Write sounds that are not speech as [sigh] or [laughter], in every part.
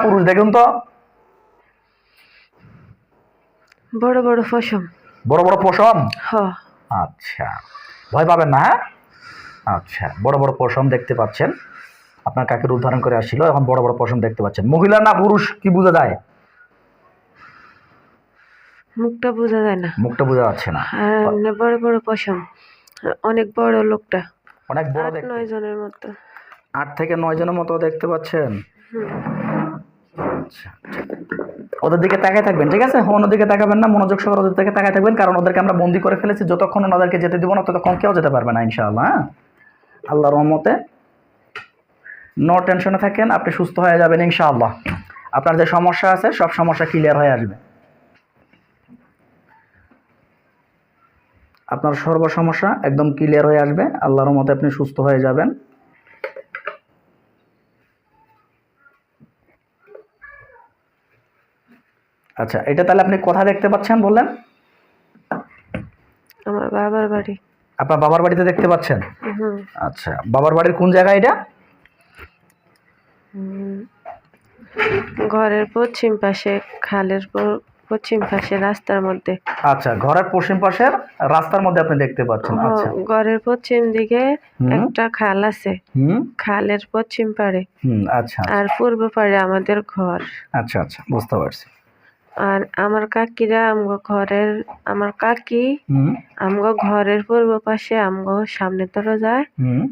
পুরুষ দেখুন তো। বড় বড় ফসম বড় বড় পশম? আচ্ছা। ভয় পাবেন না হ্যাঁ? আচ্ছা বড় বড় পশম দেখতে পাচ্ছেন। আপনার কাকের উদ্ধারণ করে আসছিল এখন বড় বড় পশম দেখতে পাচ্ছেন। মহিলা না পুরুষ কি বোঝা যায়? মুখটা বোঝা যায় না। মুখটা বোঝা যাচ্ছে না। বড় বড় পশম। অনেক বড় লোকটা। অনেক বড় আট নয় জনের মতো। আট থেকে নয় জনের মতো দেখতে পাচ্ছেন। আচ্ছা। ওদের দিকে তাকায় থাকবেন, ঠিক আছে? অন্য দিকে তাকাবেন না, মনোযোগ সহকারে ওদের দিকে তাকায় থাকবেন, কারণ ওদেরকে আমরা বন্দি করে ফেলেছি, যতক্ষণ ওনাদেরকে যেতে দিব না, ততক্ষণ কেউ যেতে পারবে না, ইনশাআল্লাহ হ্যাঁ? আল্লাহর রহমতে। নো টেনশনে থাকেন, আপনি সুস্থ হয়ে যাবেন, ইনশাআল্লাহ। আপনার যে সমস্যা আছে, সব সমস্যা ক্লিয়ার হয়ে আসবে। আপনার সর্ব সমস্যা একদম ক্লিয়ার হয়ে আসবে আল্লাহর রহমতে আপনি সুস্থ হয়ে যাবেন। আচ্ছা এটা তাহলে আপনি কোথায় দেখতে পাচ্ছেন বললেন? আমার বাবার বাড়ি। আপনার বাবার বাড়িতে দেখতে পাচ্ছেন? আচ্ছা বাবার বাড়ির কোন জায়গায় এটা? ঘরের পশ্চিম পাশে খালের পশ্চিম পাশে রাস্তার মধ্যে। আচ্ছা ঘরের পশ্চিম পাশের রাস্তার মধ্যে আপনি দেখতে পাচ্ছেন আচ্ছা। ঘরের পশ্চিম দিকে একটা খাল আছে। হুম। খালের পশ্চিম পাড়ে। হুম আচ্ছা। আর পূর্ব পাড়ে আমাদের ঘর। আচ্ছা আচ্ছা বুঝতে পারছি। আর আমার কাকিরা আমগো ঘরের আমার কাকি আমগো ঘরের পূর্ব পাশে আমগো সামনে দরজায়। হুম।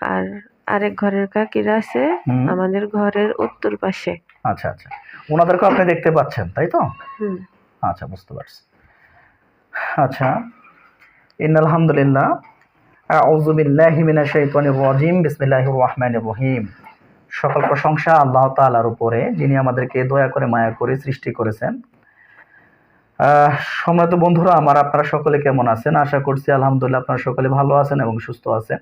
আর আরেক ঘরের কাকিরা আছে আমাদের ঘরের উত্তর পাশে। আচ্ছা আচ্ছা। ওনাদেরকে আপনি দেখতে পাচ্ছেন তাই তো? হুম। আচ্ছা বুঝতে পারছি। আচ্ছা ইন আলহামদুলিল্লাহ আউযু বিল্লাহি মিনাশ শাইতানির রাজিম বিসমিল্লাহির রহমানির রহিম। সকল প্রশংসা আল্লাহ তাআলার উপরে, যিনি আমাদেরকে দয়া করে মায়া করে সৃষ্টি করেছেন। সম্মানিত বন্ধুরা, আমার আপনারা সকলে কেমন আছেন? আশা করছি আলহামদুলিল্লাহ আপনারা সকলে ভালো আছেন এবং সুস্থ আছেন।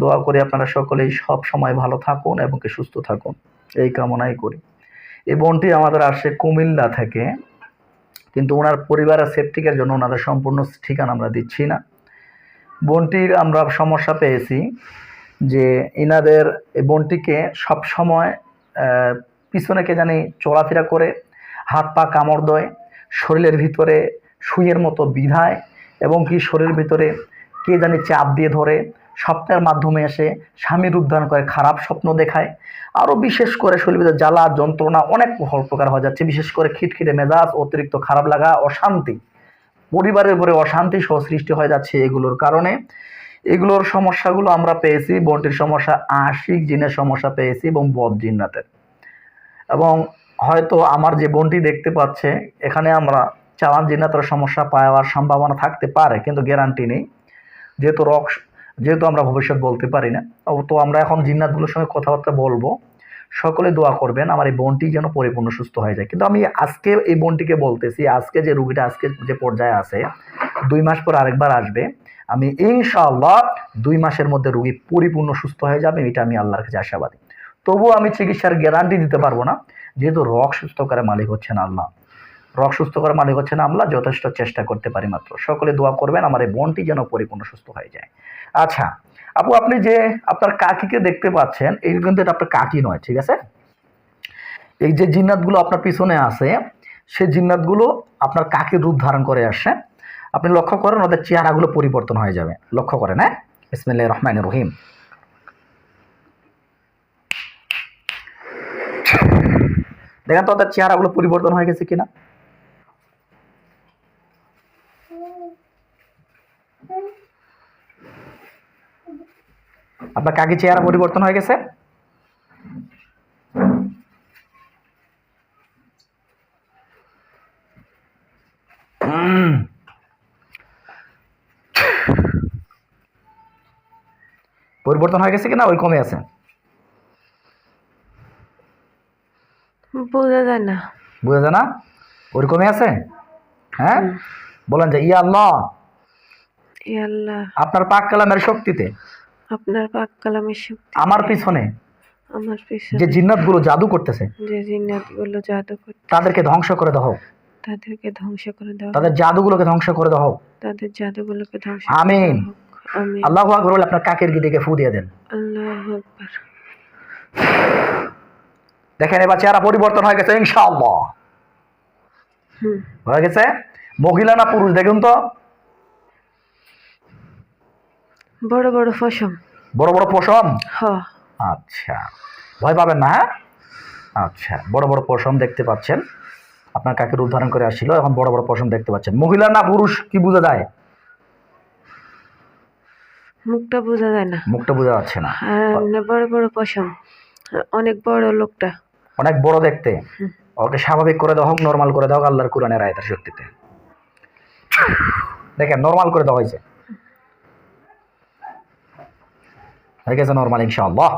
দোয়া করি আপনারা সকলেই সব সময় ভালো থাকুন এবং সুস্থ থাকুন। এই কামনাই করি। এই বোনটি আমাদের আসে কুমিল্লা থেকে, কিন্তু ওনার পরিবারের সেফটিকের জন্য ওনাদের সম্পূর্ণ ঠিকানা আমরা দিচ্ছি না। বোনটির আমরা সমস্যা পেয়েছি। যে এনাদের এই বোনটিকে সব সময় পিছনে কে জানি চলাফেরা করে, হাত পা কামড় দেয়, শরীরের ভিতরে সুইয়ের মতো বিধায় এবং কি শরীরের ভিতরে কে জানি চাপ দিয়ে ধরে, স্বপ্নের মাধ্যমে এসে স্বামীর উদ্ধার করে, খারাপ স্বপ্ন দেখায়। আরও বিশেষ করে শরীর ভিতরে জ্বালা, যন্ত্রণা অনেক প্রকার হয়ে যাচ্ছে। বিশেষ করে খিটখিটে মেজাজ, অতিরিক্ত খারাপ লাগা, অশান্তি। পরিবারের উপরে অশান্তি সহ সৃষ্টি হয়ে যাচ্ছে এগুলোর কারণে। এগুলোর সমস্যাগুলো আমরা পেয়েছি, বন্টির সমস্যা আশিক জিনের সমস্যা পেয়েছি এবং বদ জিন্নাতের এবং হয়তো আমার যে বোনটি দেখতে পাচ্ছে, এখানে আমরা চালান জিন্নাতের সমস্যা পাওয়ার সম্ভাবনা থাকতে পারে, কিন্তু গ্যারান্টি নেই। যেহেতু রক যেহেতু আমরা ভবিষ্যৎ বলতে পারি না তো আমরা এখন জিন্নাতগুলোর সঙ্গে কথাবার্তা বলব। সকলে দোয়া করবেন, আমার এই বোনটি যেন পরিপূর্ণ সুস্থ হয়ে যায়। কিন্তু আমি আজকে এই বোনটিকে বলতেছি, আজকে যে রুগীটা আজকে যে পর্যায়ে আছে, দুই মাস পর আরেকবার আসবে। আমি ইনশাআল্লাহ দুই মাসের মধ্যে রুগী পরিপূর্ণ সুস্থ হয়ে যাবে, এটা আমি আল্লাহর কাছে আশাবাদী। তবুও আমি চিকিৎসার গ্যারান্টি দিতে পারব না, যেহেতু রক সুস্থ করে মালিক হচ্ছেন আল্লাহ। রক সুস্থ করে মালিক হচ্ছেন আল্লাহ, যথেষ্ট চেষ্টা করতে পারি মাত্র। সকলে দোয়া করবেন, আমার এই বোনটি যেন পরিপূর্ণ সুস্থ হয়ে যায়। আচ্ছা আপু, আপনি যে আপনার কাকিকে দেখতে পাচ্ছেন এই কিন্তু এটা আপনার কাকি নয়, ঠিক আছে? এই যে জিন্নাতগুলো আপনার পিছনে আছে সেই জিন্নাতগুলো আপনার কাকির রূপ ধারণ করে আসে আপনি লক্ষ্য করেন ওদের চেহারাগুলো পরিবর্তন হয়ে যাবে। লক্ষ্য করেন হ্যাঁ? ইসমিল্লাহ রহমান রহিম। দেখেন তো ওদের চেহারাগুলো পরিবর্তন হয়ে গেছে কিনা? আপনার কাকি চেহারা পরিবর্তন হয়ে গেছে? পরিবর্তন হয়ে গেছে কিনা ওই কমে আছে। বোঝা যায় না। বুঝা যায় না? আছে? হ্যাঁ? বলেন যে ইয়া আল্লাহ। আপনার পাক কালামের শক্তিতে। আপনার পাক কালামের শক্তি আমার পিছনে আমার পিছনে। যে জিন্নাতগুলো জাদু করতেছে যে জাদু করতে তাদেরকে ধ্বংস করে দাও। তাদেরকে ধ্বংস করে দাও। তাদের জাদুগুলোকে ধ্বংস করে দাও। তাদের জাদুগুলোকে ধ্বংস আমিন। আল্লাহ আকবর বলে আপনার কাকের গিদিকে ফু দিয়ে দেন। আল্লাহ আকবার। দেখেন এবার চেহারা পরিবর্তন হয়ে গেছে ইনশাআল্লাহ। হয়ে গেছে? মহিলা না পুরুষ? দেখুন তো। বড় বড় ফসম বড় বড় পশম? আচ্ছা। ভয় পাবেন না হ্যাঁ? আচ্ছা বড় বড় পশম দেখতে পাচ্ছেন। আপনার কাকের উদাহরণ করে আসছিল এখন বড় বড় পশম দেখতে পাচ্ছেন। মহিলা না পুরুষ কি বোঝা যায়? মুখটা বোঝা যায় না। মুখটা বোঝা যাচ্ছে না। আর বড় বড় পশম অনেক বড় লোকটা। অনেক বড় দেখতে। ওকে স্বাভাবিক করে দাও হোক নর্মাল করে হোক আল্লাহর কোরআনের আয়তার শক্তিতে। দেখেন নর্মাল করে দেওয়া হয়েছে। হয়ে গেছে নর্মাল ইনশাআল্লাহ।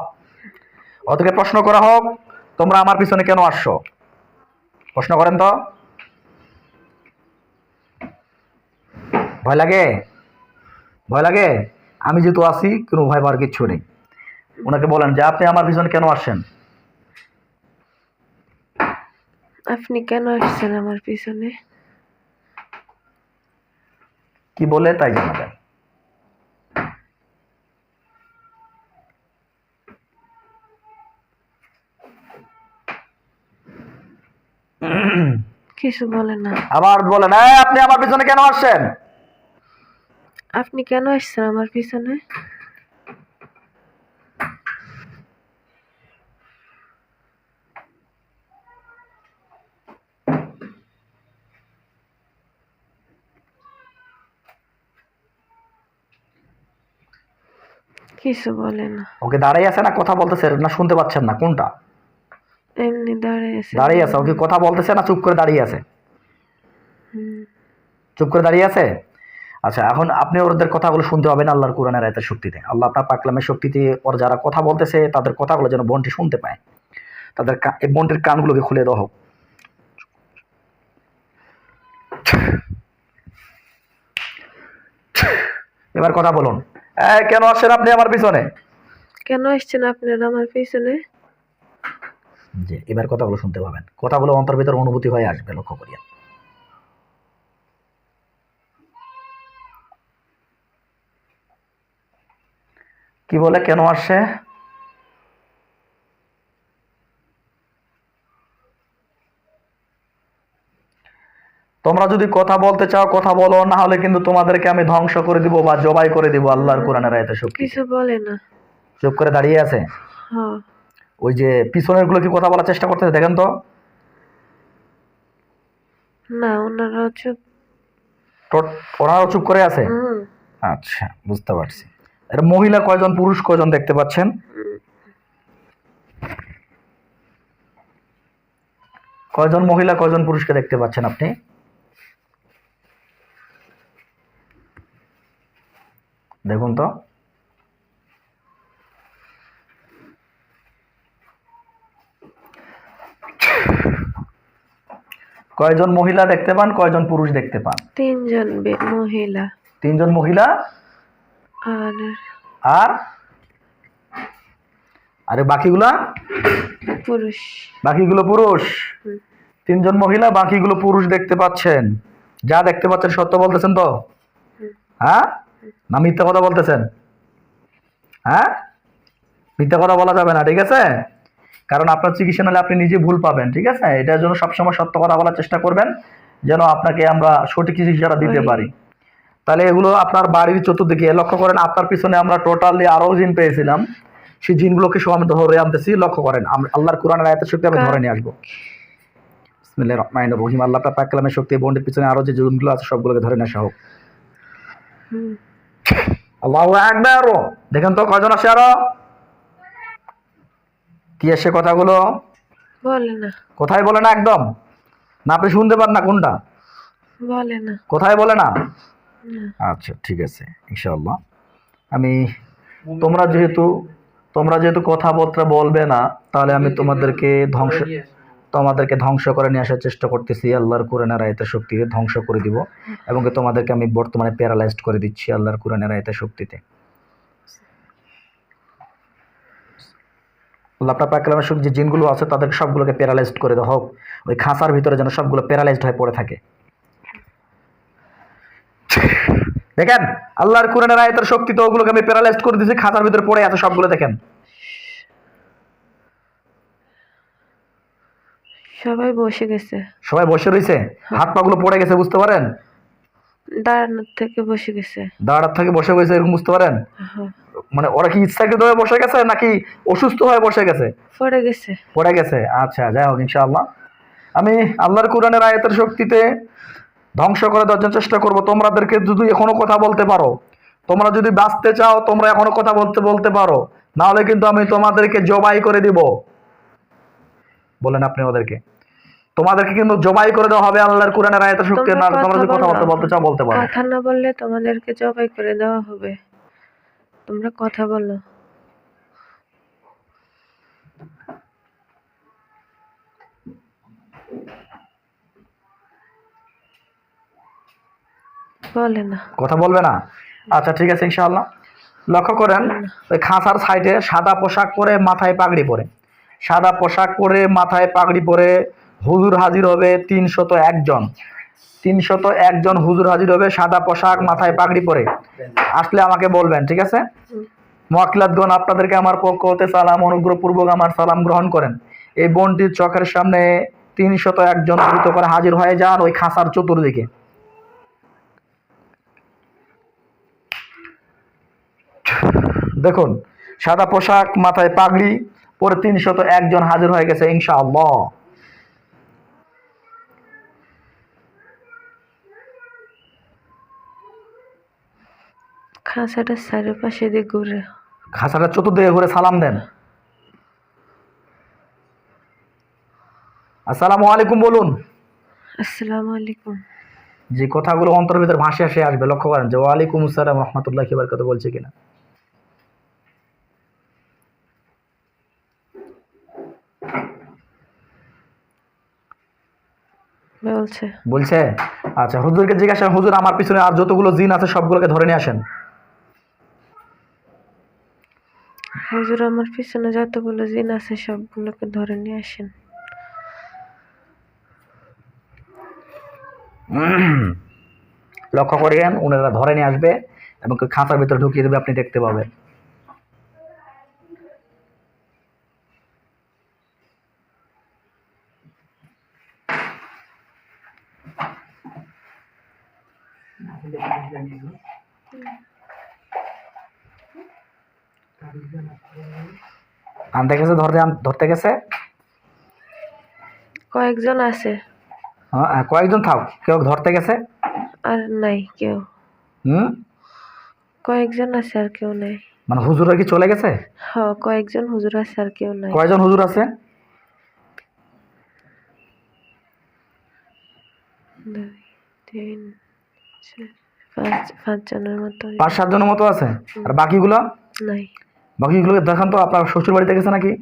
অতকে প্রশ্ন করা হোক তোমরা আমার পিছনে কেন আসছো? প্রশ্ন করেন তো। ভয় লাগে? ভয় লাগে? আমি যেহেতু আছি কোনো ভয় পাওয়ার কিচ্ছু নেই। ওনাকে বলেন যে আপনি আমার পিছনে কেন আসছেন? আপনি কেন আসছেন আমার পিছনে? কি বলে তাই জানাবেন কিছু বলে না। আবার বলেন "এই, আপনি আমার পিছনে কেন আসছেন? আপনি কেন আসছেন আমার পিছনে? কিছু বলে না। ওকে দাঁড়িয়ে আছে না কথা বলতেছে না শুনতে পাচ্ছেন না কোনটা? এমনি দাঁড়িয়ে আছে। দাঁড়িয়ে আছে ওকে কথা বলতেছে না চুপ করে দাঁড়িয়ে আছে? চুপ করে দাঁড়িয়ে আছে? আচ্ছা এখন আপনি ওদের কথাগুলো শুনতে পাবেন আল্লাহর কোরআনের আয়তের শক্তিতে। আল্লাহ আপনার পাকলামের শক্তিতে ওর যারা কথা বলতেছে তাদের কথাগুলো যেন বনটি শুনতে পায়। তাদের এই বনটির কানগুলোকে খুলে দেওয়া হোক এবার কথা বলুন। কেন আসছেন আপনি আমার পিছনে? কেন আসছেন আপনারা আমার পিছনে? জি এবার কথাগুলো শুনতে পাবেন। কথাগুলো অন্তর ভিতর অনুভূতি হয়ে আসবে লক্ষ্য করিয়া। কি বলে কেন আসছে তোমরা যদি কথা বলতে চাও কথা বলো না হলে কিন্তু তোমাদেরকে আমি ধ্বংস করে দিব বা জবাই করে দিব আল্লাহর কোরআনের আয়তে শক্তি কিছু। বলে না। চুপ করে দাঁড়িয়ে আছে? হ ওই যে পিছনেরগুলো কি কথা বলার চেষ্টা করতেছে দেখেন তো। না ওনারাও চুপ। ওনারাও চুপ করে আছে? আচ্ছা বুঝতে পারছি। এর মহিলা কয়জন পুরুষ কয়জন দেখতে পাচ্ছেন? কয়জন মহিলা কয়জন পুরুষকে দেখতে পাচ্ছেন আপনি? দেখুন তো। কয়জন মহিলা দেখতে পান কয়জন পুরুষ দেখতে পান? তিনজন মহিলা। তিনজন মহিলা? আর আর? বাকিগুলা? পুরুষ। বাকিগুলো পুরুষ? তিনজন মহিলা বাকিগুলো পুরুষ দেখতে পাচ্ছেন। যা দেখতে পাচ্ছেন সত্য বলতেছেন তো? হ্যাঁ? না মিথ্যা কথা বলতেছেন? হ্যাঁ? মিথ্যা কথা বলা যাবে না ঠিক আছে? কারণ আপনার চিকিৎসা নাহলে আপনি নিজে ভুল পাবেন ঠিক আছে? এটার জন্য সবসময় সত্য কথা বলার চেষ্টা করবেন যেন আপনাকে আমরা সঠিক চিকিৎসাটা দিতে পারি। তাহলে এগুলো আপনার বাড়ির চতুর্দিকে লক্ষ্য করেন আপনার পিছনে আমরা টোটালি আরও জিন পেয়েছিলাম। সেই জিনগুলোকে সব আমি ধরে আনতেছি লক্ষ্য করেন আল্লাহর কোরআনের আয়াতের শক্তি আমি ধরে নিয়ে আসব। বিসমিল্লাহির রহমানির রহিম আল্লাহ তার পাক কালামের শক্তি বন্ডের পিছনে আরও যে জিনগুলো আছে সবগুলোকে ধরে আসা হোক। হুম, আল্লাহু আকবার! দেখেন তো কয়জন আসে আরও? কি আসে কথাগুলো? বলে না। কোথায় বলে না একদম? না আপনি শুনতে পান না কোনটা? বলে না। কোথায় বলে না। আচ্ছা ঠিক আছে ইনশাআল্লাহ। আমি তোমরা যেহেতু তোমরা যেহেতু কথাবার্তা বলবে না তাহলে আমি তোমাদেরকে ধ্বংস তোমাদেরকে ধ্বংস করে নিয়ে আসার চেষ্টা করতেছি আল্লাহর কোরআনের আয়তের শক্তিতে ধ্বংস করে দিব এবং কি তোমাদেরকে আমি বর্তমানে প্যারালাইজড করে দিচ্ছি আল্লাহর কোরআনের আয়তের শক্তিতে। আল্লাহ পাকলামের সব যে জিনগুলো আছে তাদের সবগুলোকে প্যারালাইজড করে দেওয়া হোক ওই খাঁচার ভিতরে যেন সবগুলো প্যারালাইজড হয়ে পড়ে থাকে। দেখেন আল্লাহর কোরআনের আয়াতের শক্তি তো ওগুলোকে আমি প্যারালাইজড করে দিয়েছি খাঁচার ভিতরে পড়ে আছে সবগুলো দেখেন। সবাই বসে গেছে। সবাই বসে রয়েছে হাত পা গুলো পড়ে গেছে বুঝতে পারেন? দাঁড়ানোর থেকে বসে গেছে। দাঁড়ার থেকে বসে গেছে এরকম বুঝতে পারেন? হ্যাঁ, মানে ওরা কি ইচ্ছাকৃত হয়ে বসে গেছে নাকি অসুস্থ হয়ে বসে গেছে? পড়ে গেছে। পড়ে গেছে আচ্ছা যাই হোক ইনশাআল্লাহ। আমি আল্লাহর কোরআনের আয়াতের শক্তিতে ধ্বংস করে দেওয়ার চেষ্টা করব। তোমাদেরকে যদি এখনও কথা বলতে পারো তোমরা যদি বাঁচতে চাও তোমরা এখনও কথা বলতে বলতে পারো। নাহলে কিন্তু আমি তোমাদেরকে জবাই করে দিব। বলেন আপনি ওদেরকে। তোমাদেরকে কিন্তু জবাই করে দেওয়া হবে আল্লাহর কোরআনের আয়াতের শক্তি। না তোমরা যদি কথা কথা বলতে বলতে চাও বলতে পারো। কথা না বললে তোমাদেরকে জবাই করে দেওয়া হবে। তোমরা কথা বলো। বলে না। কথা বলবে না? আচ্ছা ঠিক আছে ইনশাআল্লাহ। লক্ষ্য করেন ওই খাঁচার সাইডে সাদা পোশাক পরে মাথায় পাগড়ি পরে। সাদা পোশাক পরে মাথায় পাগড়ি পরে হুজুর হাজির হবে তিনশত একজন তিনশত একজন হুজুর হাজির হবে সাদা পোশাক মাথায় পাগড়ি পরে। আসলে আমাকে বলবেন ঠিক আছে? মোয়াক্কিলাতগণ আপনাদেরকে আমার পক্ষ হতে সালাম অনুগ্রহপূর্বক আমার সালাম গ্রহণ করেন। এই বোনটির চোখের সামনে তিনশত একজন দ্রুত করে হাজির হয়ে যান ওই খাঁচার চতুর্দিকে। দেখুন সাদা পোশাক মাথায় পাগড়ি পরে তিনশত একজন হাজির হয়ে গেছে ইনশাআল্লাহ। খাঁচাটা চারিপাশে দিয়ে ঘুরে। খাঁচাটা চতুর্দিকে ঘুরে সালাম দেন। আসসালামু আলাইকুম বলুন। আসসালামু আলাইকুম। যে কথাগুলো অন্তর ভিতরে ভাসে আসে আসবে লক্ষ্য করেন যে ওয়ালাইকুম আসসালাম রহমতুল্লাহ কিবার কথা বলছে কিনা। বলছে। বলছে? আচ্ছা হুজুরকে জিজ্ঞাসা হুজুর আমার পিছনে আর যতগুলো জিন আছে সবগুলোকে ধরে নিয়ে আসেন। হুজুর আমার পিছনে যতগুলো জিন আছে সবগুলোকে ধরে নিয়ে আসেন। লক্ষ্য করেন ওনারা ধরে নিয়ে আসবে এবং খাঁচার ভিতরে ঢুকিয়ে দেবে আপনি দেখতে পাবেন। আনতে গেছে ধরতে ধরতে গেছে? কয়েকজন আছে। হ্যাঁ, হ্যাঁ, কয়েকজন থাক কেউ ধরতে গেছে? আর নাই কেউ। হুম? কয়েকজন আছে আর কেউ নাই। মানে হুজুরা কি চলে গেছে? হ কয়েকজন হুজুর আছে আর কেউ নাই। কয়জন হুজুর আছে? দুই তিন পাঁচ পাঁচজনের মতো। পাঁচ সাতজনের মতো আছে? আর বাকিগুলো? নাই। বাকিগুলোকে দেখান তো আপনার শ্বশুর বাড়িতে গেছে নাকি?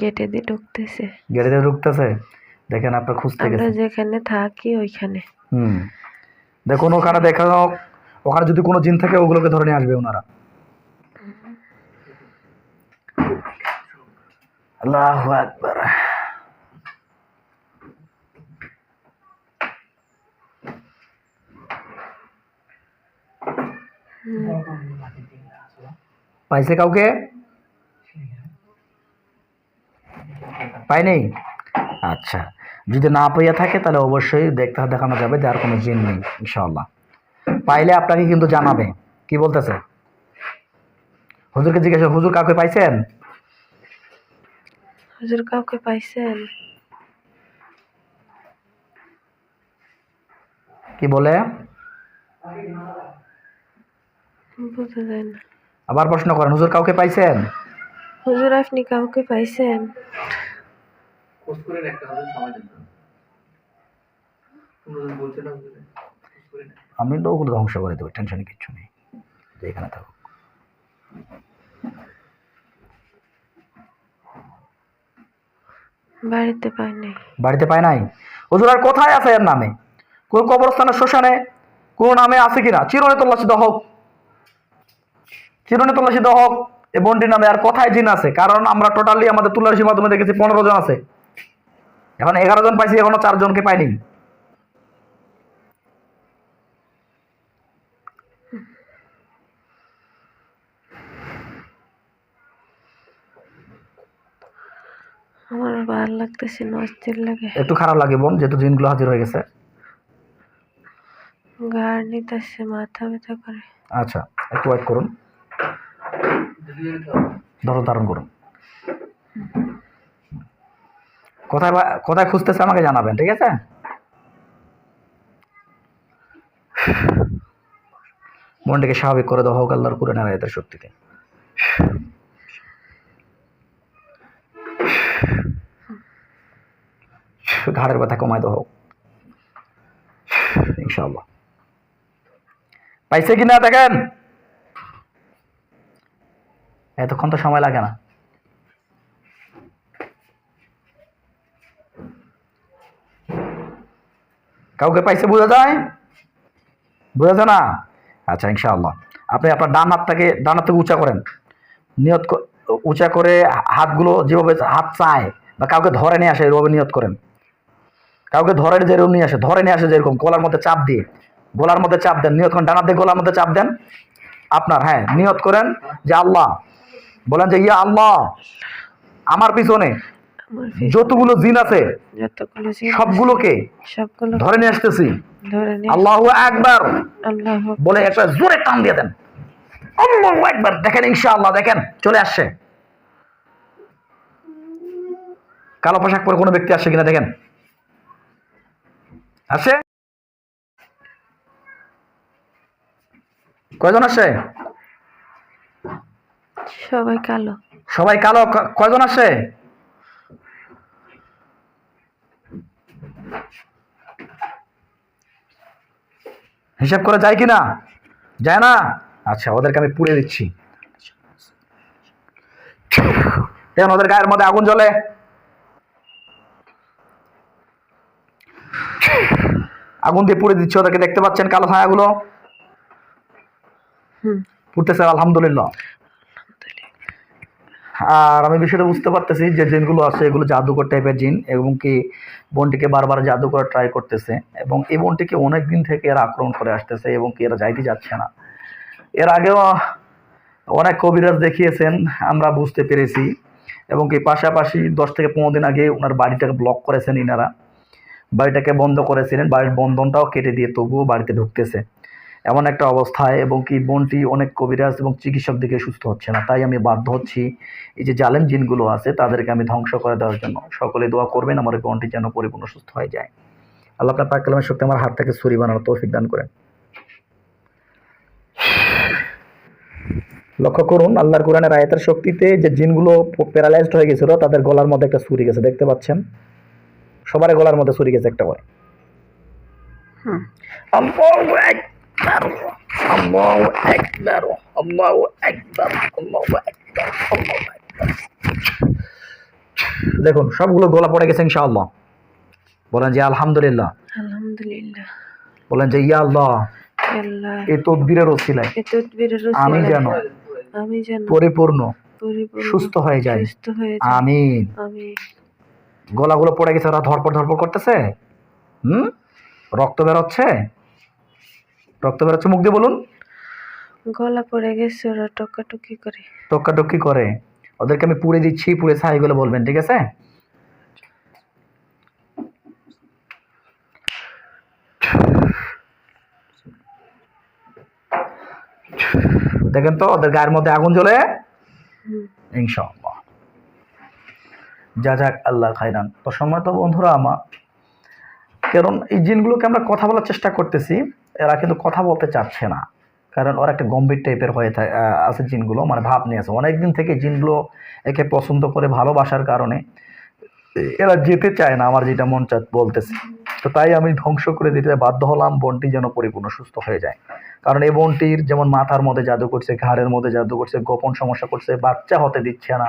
গেটে দিয়ে ঢুকতেছে। গেড়িতে ঢুকতেছে? দেখেন আপনার খুঁজতে আমরা গেছে যেখানে থাকি ওইখানে। হুম। দেখুন ওখানে দেখানো ওখানে যদি কোনো জিন থাকে ওগুলোকে ধরে নিয়ে আসবে ওনারা। আল্লাহ আকবার। পাইছে কাউকে? পাইনি? আচ্ছা যদি না পাইয়া থাকে তাহলে অবশ্যই দেখতে দেখানো যাবে যে আর কোনো জিন নেই ইনশাআল্লাহ। পাইলে আপনাকে কিন্তু জানাবে। কি বলতেছে? হুজুরকে জিজ্ঞাসা হুজুর কাউকে পাইছেন? হুজুর কাউকে পাইছেন? কি বলে? বোঝা যায় না। আবার প্রশ্ন করেন হুজুর কাউকে পাইছেন? হুজুর আপনি কাউকে পাইছেন? আমি তো ওগুলো ধ্বংস করে দেবো টেনশন কিচ্ছু নেই। এখানে থাকুক। বাড়িতে পাই নাই। বাড়িতে পায় নাই? হুজুর আর কোথায় আছে এর নামে? কোন কবরস্থানের শ্মশানে? কোন নামে আছে কিনা? চিরনে তল্লাশি দেওয়া হোক। চিরণে তল্লাশি দেওয়া হোক এই নামে আর কোথায় জিন আছে কারণ আমরা টোটালি আমাদের তুলাশির মাধ্যমে দেখেছি পনেরো জন আছে। এখন এগারো জন পাইছি এখনও চারজনকে পাইনি। আমার ভালো লাগে। খারাপ লাগে বোন যেহেতু হাজির হয়ে গেছে। মাথা করে। আচ্ছা একটু করুন। কোথায় খুঁজতেছে আমাকে জানাবেন, ঠিক আছে? মনটাকে স্বাভাবিক করে দেওয়া হোক আল্লাহর করে নেওয়া এদের শক্তিকে ঘাড়ের ব্যথা কমাই দেওয়া হোক। ইনশাআল্লাহ। পাইছে কিনা দেখেন? এতক্ষণ তো সময় লাগে না। কাউকে পাইছে বোঝা যায়? বোঝা যায় না? আচ্ছা ইনশাআল্লাহ। আপনি আপনার ডান হাতটাকে, ডান হাত থেকে উঁচা করেন। নিয়ত উঁচা করে হাতগুলো যেভাবে হাত চায় বা কাউকে ধরে নিয়ে আসে এরভাবে নিয়ত করেন। কাউকে ধরে যেরকম নিয়ে আসে, ধরে নিয়ে আসে যেরকম, গলার মধ্যে চাপ দিয়ে। গলার মধ্যে চাপ দেন, নিয়ত করেন, ডান হাত দিয়ে গলার মধ্যে চাপ দেন। আপনার হ্যাঁ নিয়ত করেন যে, আল্লাহ বলেন যে ইয়া আল্লাহ আমার পিছনে যতগুলো জিন আছে সবগুলোকে ধরে নিয়ে আসতেছি। আল্লাহ একবার বলে একটা জোরে টান দিয়ে দেন। আল্লাহ একবার দেখেন ইনশাআল্লাহ দেখেন চলে আসছে। কালো পোশাক পরে কোনো ব্যক্তি আসছে কিনা দেখেন। আসে কয়জন আসে সবাই কালো। সবাই কালো? কয়জন আসে হিসাব করা যায় কি না যায় না? আচ্ছা ওদেরকে আমি পুড়ে দিচ্ছি। দেখুন ওদের গায়ের মধ্যে আগুন জ্বলে। আগুন দিয়ে পুড়ে দিচ্ছি ওদেরকে দেখতে পাচ্ছেন কালো ছায়াগুলো? পুড়তেছে আলহামদুলিল্লাহ। আর আমি বিষয়টা বুঝতে পারতেছি যে জিনগুলো আছে, এগুলো জাদুকর টাইপের জিন এবং কি বোনটিকে বারবার জাদু করার ট্রাই করতেছে এবং এই বোনটিকে অনেক দিন থেকে এরা আক্রমণ করে আসতেছে এবং কি এরা যাইতে যাচ্ছে না। এর আগেও অনেক কবিরাজ দেখিয়েছেন, আমরা বুঝতে পেরেছি এবং কি পাশাপাশি দশ থেকে পনেরো দিন আগে ওনার বাড়িটাকে ব্লক করেছেন ইনারা। বাড়িটাকে বন্ধ করেছিলেন, বাড়ির বন্ধনটাও কেটে দিয়ে তবুও বাড়িতে ঢুকতেছে। এমন একটা অবস্থায় এবং কি বোনটি অনেক কবিরাজ এবং চিকিৎসক দিকে সুস্থ হচ্ছে না। তাই আমি বাধ্য হচ্ছি এই যে জালেম জিনগুলো আছে তাদেরকে আমি ধ্বংস করে দেওয়ার জন্য। সকলে দোয়া করবেন আমার বোনটি যেন পরিপূর্ণ সুস্থ হয়ে যায়। আল্লাহ আপনার পাক কালামের শক্তি আমার হাতটাকে ছুরি বানানোর তৌফিক দান করেন। লক্ষ্য করুন আল্লাহর কোরআনের আয়াতের শক্তিতে যে জিনগুলো প্যারালাইজড হয়ে গেছিল তাদের গলার মধ্যে একটা ছুরি গেছে দেখতে পাচ্ছেন? সবার গলার মধ্যে ছুরি গেছে একটা করে। আকবার আল্লাহু আকবার আল্লাহু আকবার আল্লাহু আকবার আল্লাহু আকবার। দেখুন সবগুলো গলা পড়ে গেছে ইনশাআল্লাহ। বলেন যে আলহামদুলিল্লাহ। আলহামদুলিল্লাহ। বলেন যে ইয়া আল্লাহ। এই তদবিরের ওসিলায়। আমি যেন আমি যেন পরিপূর্ণ সুস্থ হয়ে হয়ে যাই। আমিন। আমি গলাগুলো পড়ে গেছে ওরা ধরপড় ধরপড় করতেছে? হুম? রক্ত বেরোচ্ছে? রক্ত বেরোচ্ছে মুখ দিয়ে বলুন। গলা পড়ে গেছে ওরা টকাটকি করে। টক্কাটক্কি করে। ওদেরকে আমি পুড়ে দিচ্ছি পুড়ে ছাই গুলো বলবেন ঠিক আছে? দেখেন তো ওদের গায়ের মধ্যে আগুন জ্বলে। ইনশাআল্লাহ। যা যাক আল্লাহ খাইরান তো সময় তো বন্ধুরা আমার কারণ এই জিনগুলোকে আমরা কথা বলার চেষ্টা করতেছি। এরা কিন্তু কথা বলতে চাচ্ছে না। কারণ ওরা একটা গম্ভীর টাইপের হয়ে থাকে আছে জিনগুলো মানে ভাব নিয়ে আছে। অনেক দিন থেকে জিনগুলো একে পছন্দ করে ভালোবাসার কারণে এরা যেতে চায় না, আমার যেটা মন চা, বলতেছে। তো তাই আমি ধ্বংস করে দিতে বাধ্য হলাম, বনটি যেন পরিপূর্ণ, সুস্থ হয়ে যায়। কারণ এই বনটির যেমন মাথার মধ্যে জাদু করছে, ঘাড়ের মধ্যে জাদু করছে, গোপন সমস্যা করছে, বাচ্চা হতে দিচ্ছে না।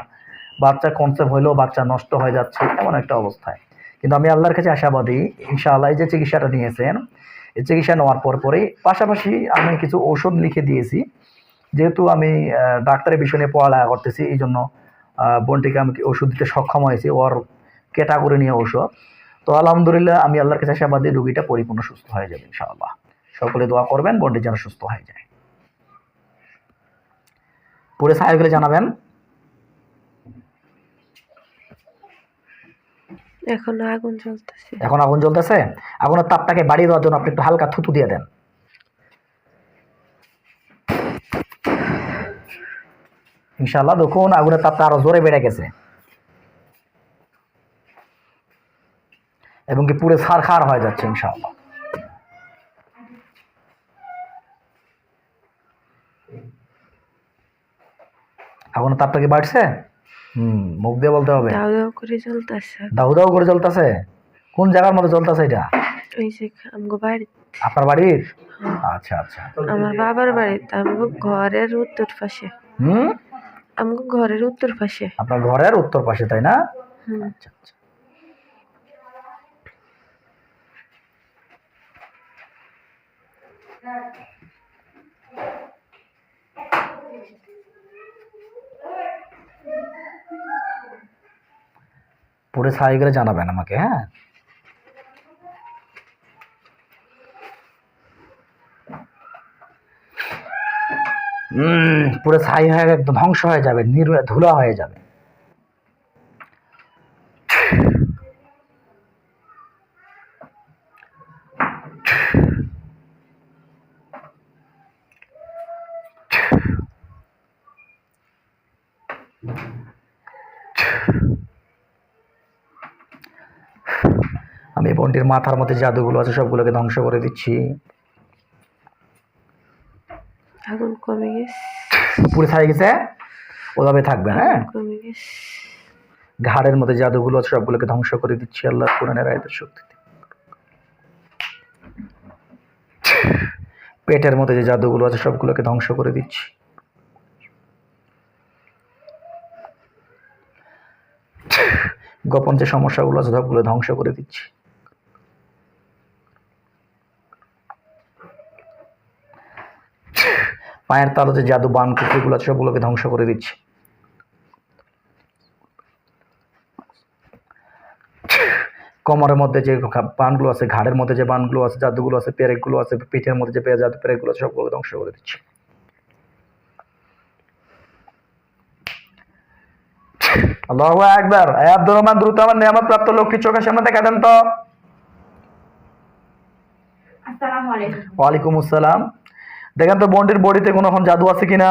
বাচ্চা কনসেপ্ট হইলেও বাচ্চা নষ্ট হয়ে যাচ্ছে, এমন একটা অবস্থায়। কিন্তু আমি আল্লাহর কাছে আশাবাদী, ইনশাআল্লাহ যে চিকিৎসাটা নিয়েছেন চিকিৎসা নেওয়ার পর পরে পাশাপাশি আমি কিছু ঔষধ লিখে দিয়েছি। যেহেতু আমি ডাক্তারের বিষয় নিয়ে পড়ালেখা করতেছি এই জন্য বোনটিকে আমি ওষুধ দিতে সক্ষম হয়েছি। ওর ক্যাটাগরি নিয়ে ওষুধ তো আলহামদুলিল্লাহ আমি আল্লাহর কাছে আশাবাদী রুগীটা পরিপূর্ণ সুস্থ হয়ে যাবে, ইনশাআল্লাহ। সকলে দোয়া করবেন, বোনটি যেন সুস্থ হয়ে যায়। পরে সাহেব গেলে জানাবেন এখন আগুন জ্বলতেছে। এখন আগুন জ্বলতেছে? আগুনের তাপটাকে বাড়িয়ে দেওয়ার জন্য আপনি একটু হালকা থুতু দিয়ে দেন। ইনশাল্লাহ দেখুন, আগুনের তাপটা আরও জোরে বেড়ে গেছে। এবং কি পুরো সার খার হয়ে যাচ্ছে ইনশাল্লাহ আগুনের তাপটা কি বাড়ছে? হুম মুখ দিয়ে বলতে হবে। দাও দাও করে জ্বলতেছে দাউ দাউ করে জ্বলতেছে কোন জায়গার মধ্যে জ্বলতেছে এটা? ওই যে আমগো বাড়ি আপনার বাড়ির? আচ্ছা আচ্ছা। আমার বাবার বাড়িতে আমগো ঘরের উত্তর পাশে। হুম? আমগো ঘরের উত্তর পাশে। আপনার ঘরের উত্তর পাশে তাই না? আচ্ছা আচ্ছা। পুরো ছাই করে জানাবেন আমাকে হ্যাঁ? পুরো ছাই হয়ে একদম ধ্বংস হয়ে যাবে, নির ধুলা হয়ে যাবে। [laughs] আমি বন্টির মাথার মধ্যে জাদুগুলো আছে সবগুলোকে ধ্বংস করে দিচ্ছি। আগুন কমে গেছে। পুরো ছাই গেছে? ওভাবে থাকবে হ্যাঁ? কমে গেছে। ঘাড়ের মধ্যে জাদুগুলো আছে সবগুলোকে ধ্বংস করে দিচ্ছি আল্লাহ কোরআনের আয়তের শক্তিতে। পেটের মধ্যে যে জাদুগুলো আছে সবগুলোকে ধ্বংস করে দিচ্ছি। গোপন যে সমস্যাগুলো আছে সবগুলো ধ্বংস করে দিচ্ছি। পায়ের তালো যে জাদু বান কুকুরগুলো আছে সবগুলোকে ধ্বংস করে দিচ্ছি। কোমরের মধ্যে যে বানগুলো আছে ঘাড়ের মধ্যে যে বানগুলো আছে জাদুগুলো আছে পেরেকগুলো আছে পিঠের মধ্যে যে পেয়ে জাদু পেরেকগুলো আছে সবগুলো ধ্বংস করে দিচ্ছি। আল্লাহ একবার আব্দুর রহমান দ্রুত আমার নিয়ামত প্রাপ্ত লক্ষ্মী চোখের সামনে দেখা দেন তো। আলাইকুম। ওয়ালাইকুম আসসালাম। দেখেন তো বন্ডির বডিতে কোনো এখন জাদু আছে কিনা?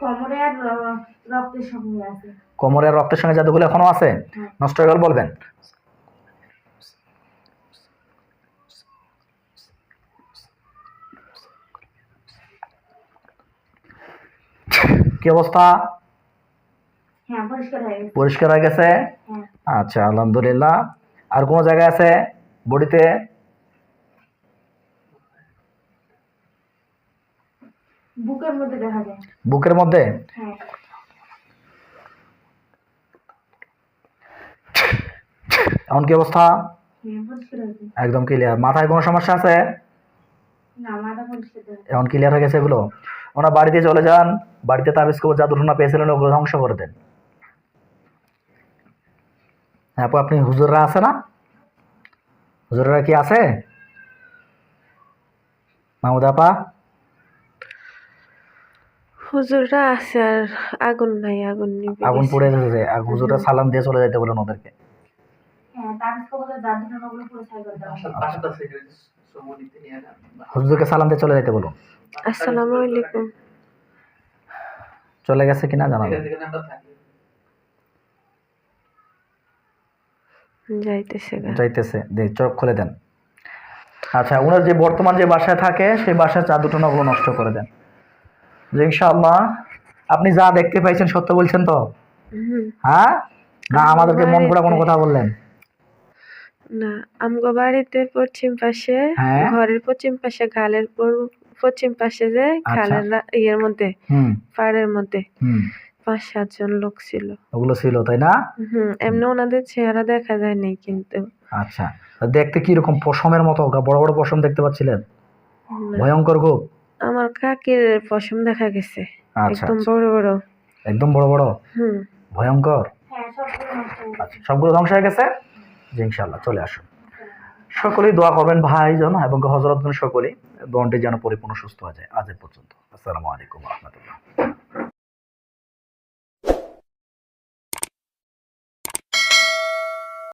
কোমরে আর রক্তের সঙ্গে আছে। কোমরের রক্তের সঙ্গে জাদুগুলো এখনও আছে? হ্যাঁ। নষ্ট হয়ে গেল বলবেন। কি অবস্থা? হ্যাঁ পরিষ্কার হয়ে গেছে। আচ্ছা আলহামদুলিল্লাহ। আর কোনো জায়গায় আছে বডিতে? বুকের মধ্যে দেখা যায়। বুকের মধ্যে? হ্যাঁ। এমন কি অবস্থা? একদম ক্লিয়ার মাথায় কোনো সমস্যা আছে? না মাথা পরিষ্কার দেখা যায়। এখন ক্লিয়ার হয়ে গেছে এগুলো? ওনার বাড়িতে চলে যান। বাড়িতে তাবিজ কবর জাদু টোনা পেয়েছিলেন ওগুলো ধ্বংস করে দেন। হ্যাঁ আপু আপনি হুজুররা আছে না? হুজুররা কি আছে? মাহমুদ আপা? হুজুররা আছে আর আগুন নাই আগুন নিবে আগুন পড়ে যেতে হুজুররা সালাম দিয়ে চলে যেতে বলেন ওদেরকে? হ্যাঁ হুজুরকে সালাম দিয়ে চলে যেতে বলুন। আসসালামু আলাইকুম। চলে গেছে কিনা জানাবেন। যাইতেছে চোখ খুলে দেন। আচ্ছা ওনার যে বর্তমান যে বাসায় থাকে সেই বাসায় চা দুটো নগুলো নষ্ট করে দেন। যে ইনশাআল্লাহ আপনি যা দেখতে পাইছেন সত্য বলছেন তো? হ্যাঁ? না আমাদেরকে মন করা কোনো কথা বললেন। না আমগো বাড়িতে পশ্চিম পাশে হ্যাঁ। ঘরের পশ্চিম পাশে খালের পশ্চিম পাশে যে খালের ইয়ের মধ্যে হুম। পাড়ের মধ্যে। পাঁচ সাতজন লোক ছিল। ওগুলো ছিল তাই না? হুম এমনি ওনাদের চেহারা দেখা যায় নাই কিন্তু। আচ্ছা দেখতে কি রকম পশমের মতো? বড় বড় পশম দেখতে পাচ্ছিলেন? ভয়ঙ্কর খুব আমার কাকির পশম দেখা গেছে। আচ্ছা একদম আচ্ছা। বড় বড়। একদম বড় বড়? হুম। ভয়ঙ্কর। আচ্ছা সবগুলো ধ্বংস হয়ে গেছে? জি ইনশাল্লাহ চলে আসুন। সকলেই দোয়া করবেন ভাইজন এবং হজরতগণ সকলেই। বন্ডে যেন পরিপূর্ণ সুস্থ হয়ে যায় আজের পর্যন্ত। আসসালামু আলাইকুম রহমতুল্লাহ।